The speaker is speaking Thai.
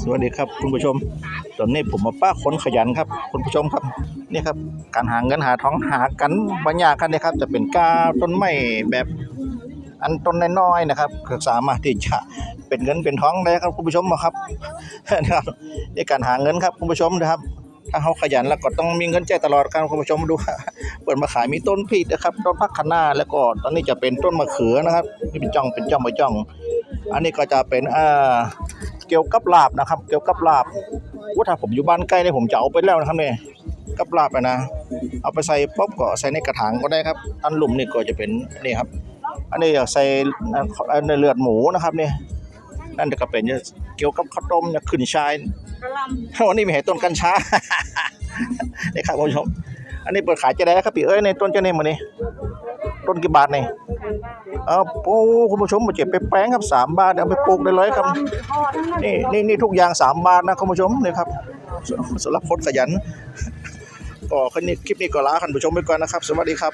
สวัสดีครับคุณผู้ชม ตอนนี้ผมมาป้าคนขยันครับ คุณผู้ชมครับนี่ครับ การหาเงินหาท้องหากันบรรยากันนะครับ จะเป็นก้าต้นไม้แบบอันต้นน้อยๆนะครับก็สามารถที่จะเป็นเงินเป็นท้องได้ครับคุณผู้ชมครับนะครับนี่การหาเงินครับคุณผู้ชมนะครับ ถ้าเขาขยันแล้วก็ต้องมีเงินใจตลอดครับคุณผู้ชมดูเปิดมาขายมีต้นพริกนะครับต้นพักคะน้าแล้วก็ตอนนี้จะเป็นต้นมะเขือนะครับนี่เป็นจ้องเป็นจ้องเป็นจ้อง อันนี้ก็จะเป็นอ่า เกี่ยวกับลาบนะครับ เกี่ยวกับลาบว่าถ้าผมอยู่บ้านใกล้เนี่ยผมจะเอาไปแล้วนะครับเนี่ยกับลาบนะ เอาไปใส่ป๊อบก็ใส่ในกระถางก็ได้ครับ อันหลุมนี่ก็จะเป็นนี่ครับ อันนี้อยากใส่ในเลือดหมูนะครับเนี่ยนั่นก็เป็นเกี่ยวกับข้าวต้มเนี่ยขึ้นชายกระหลวันนี้มีให้ต้นกัญชานี่ครับคุณผู้ชม อันนี้เปิดขายจะได้ครับพี่เอ้ยในต้นเจะเนี่ยมันนี่ต้นกี่บาทนี่ย เอาโอ้คุณผู้ชมมาเจ็บไปแป้งครับสามบาทเอาไปปลูกได้เลยครับนี่นี่นี่ทุกอย่างสามบาทนะคุณผู้ชมนี่ครับสำหรับคนขยันก็คลิปนี้คลิปนี้ก็ลาคุณผู้ชมไปก่อนนะครับ สวัสดีครับ